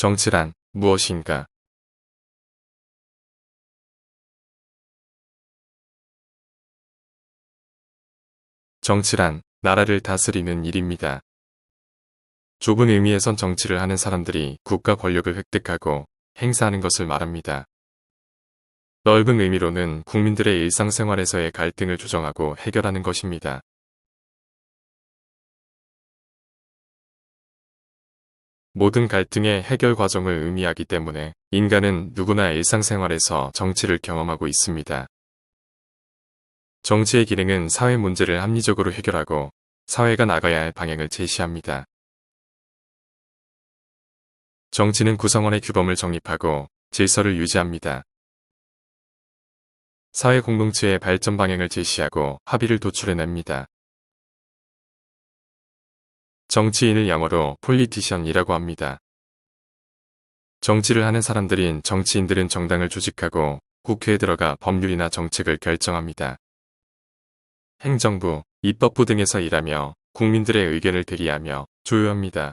정치란 무엇인가? 정치란 나라를 다스리는 일입니다. 좁은 의미에선 정치를 하는 사람들이 국가 권력을 획득하고 행사하는 것을 말합니다. 넓은 의미로는 국민들의 일상생활에서의 갈등을 조정하고 해결하는 것입니다. 모든 갈등의 해결 과정을 의미하기 때문에 인간은 누구나 일상생활에서 정치를 경험하고 있습니다. 정치의 기능은 사회 문제를 합리적으로 해결하고 사회가 나가야 할 방향을 제시합니다. 정치는 구성원의 규범을 정립하고 질서를 유지합니다. 사회 공동체의 발전 방향을 제시하고 합의를 도출해냅니다. 정치인을 영어로 폴리티션이라고 합니다. 정치를 하는 사람들인 정치인들은 정당을 조직하고 국회에 들어가 법률이나 정책을 결정합니다. 행정부, 입법부 등에서 일하며 국민들의 의견을 대리하며 조율합니다.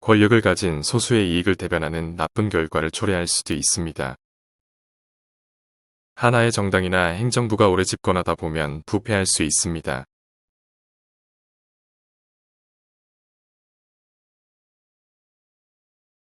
권력을 가진 소수의 이익을 대변하는 나쁜 결과를 초래할 수도 있습니다. 하나의 정당이나 행정부가 오래 집권하다 보면 부패할 수 있습니다.